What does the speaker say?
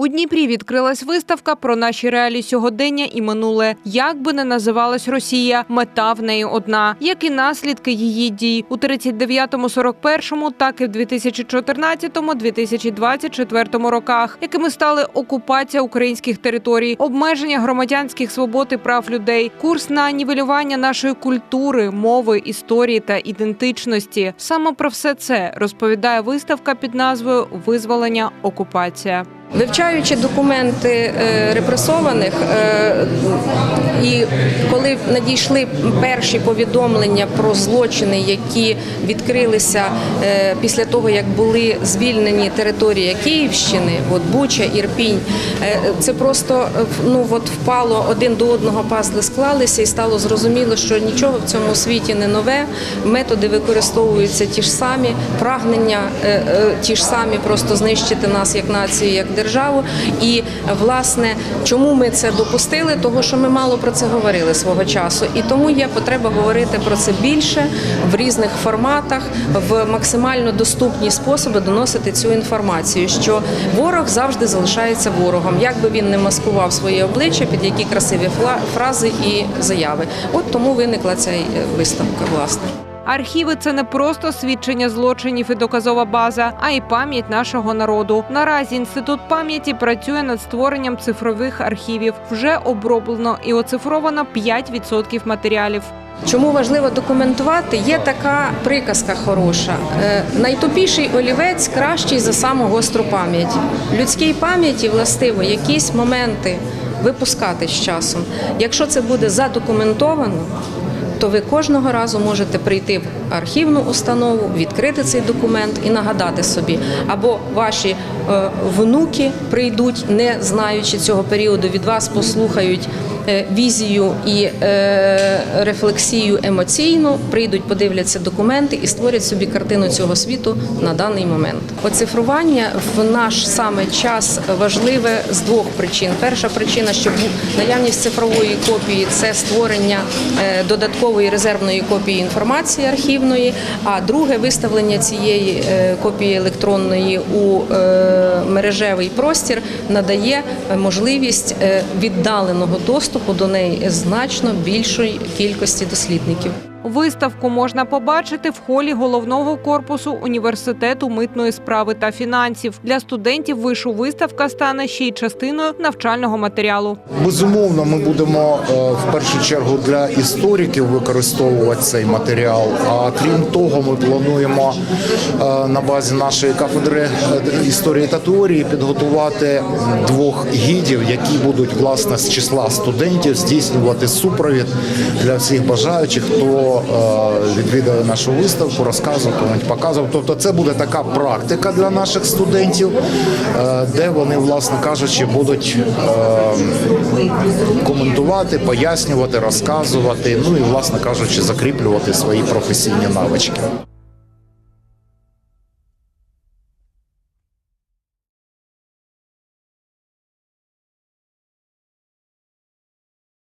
У Дніпрі відкрилась виставка про наші реалії сьогодення і минуле. Як би не називалась Росія, мета в неї одна, як і наслідки її дій у 39-41, так і в 2014-2024 роках, якими стали окупація українських територій, обмеження громадянських свобод і прав людей, курс на нівелювання нашої культури, мови, історії та ідентичності. Саме про все це розповідає виставка під назвою Визволення окупація. Вивчаючи документи е, репресованих, е, і коли надійшли перші повідомлення про злочини, які відкрилися е, після того, як були звільнені території Київщини, от Буча, Ірпінь, це просто ну от впало один до одного пазли склалися, і стало зрозуміло, що нічого в цьому світі не нове. Методи використовуються ті ж самі, прагнення ті ж самі, просто знищити нас як націю, як державу. І власне, чому ми це допустили? Того, що ми мало про це говорили свого часу, і тому є потреба говорити про це більше в різних форматах, в максимально доступні способи доносити цю інформацію. Що ворог завжди залишається ворогом, як би він не маскував своє обличчя, під які красиві фрази і заяви. От тому виникла ця е, виставка, власне. Архіви це не просто свідчення злочинів і доказова база, а й пам'ять нашого народу. Наразі інститут пам'яті працює над створенням цифрових архівів. Вже оброблено і оцифровано 5% матеріалів. Чому важливо документувати? Є така приказка хороша: Е, найтупіший олівець кращий за саму гостру пам'ять. Людській пам'яті властиво якісь моменти випускати з часом. Якщо це буде задокументовано. То ви кожного разу можете прийти в архівну установу, відкрити цей документ і нагадати собі, або ваші е, внуки прийдуть, не знаючи цього періоду, від вас послухають візію і е, рефлексію емоційну, прийдуть, подивляться документи і створять собі картину цього світу на даний момент. Оцифрування в наш саме час важливе з двох причин. Перша причина, що наявність цифрової копії це створення е, додаткової резервної копії інформації архівної. А друге виставлення цієї е, копії електронної у е, мережевий простір надає е, можливість е, віддаленого доступу до неї значно більшої кількості дослідників. Виставку можна побачити в холі головного корпусу університету митної справи та фінансів. Для студентів вишу виставка стане ще й частиною навчального матеріалу. Безумовно, ми будемо е, в першу чергу для істориків використовувати цей матеріал. А крім того, ми плануємо е, на базі нашої кафедри е, історії та теорії підготувати двох гідів, які будуть власне з числа студентів здійснювати супровід для всіх бажаючих, хто е, відвідає нашу виставку, розказував, показував. Тобто, це буде така практика для наших студентів, е, де вони, власне кажучи, будуть е, коментувати, пояснювати, розказувати, ну і, власне кажучи, закріплювати свої професійні навички.